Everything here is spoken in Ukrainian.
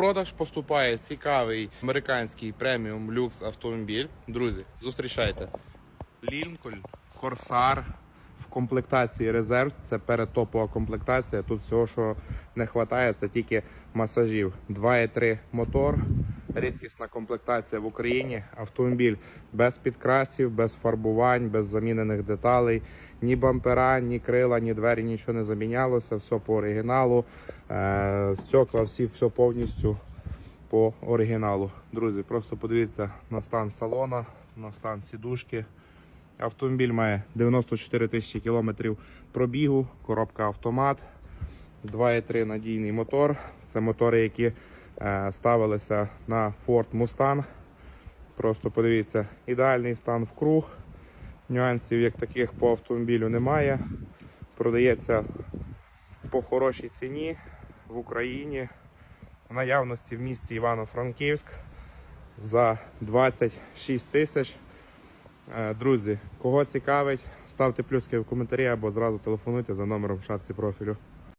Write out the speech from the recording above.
продаж поступає цікавий американський преміум люкс автомобіль. Друзі, зустрічайте. Лінкольн, Корсар в комплектації резерв. Це передтопова комплектація. Тут всього, що не вистачає, це тільки масажів. 2,3 мотор. Рідкісна комплектація в Україні. Автомобіль без підкрасів, без фарбувань, без замінених деталей. Ні бампера, ні крила, ні двері, нічого не замінялося. Все по оригіналу. Е, стекла всі все повністю по оригіналу. Друзі, просто подивіться на стан салона, на стан сідушки. Автомобіль має 94 тисячі кілометрів пробігу, коробка автомат, 2,3 надійний мотор. Це мотори, які ставилися на Ford Mustang. Просто подивіться, ідеальний стан в круг. Нюансів як таких по автомобілю немає. Продається по хорошій ціні в Україні. В наявності в місті Івано-Франківськ за 26 тисяч. Е, Друзі, кого цікавить, ставте плюски в коментарі або зразу телефонуйте за номером в шапці профілю.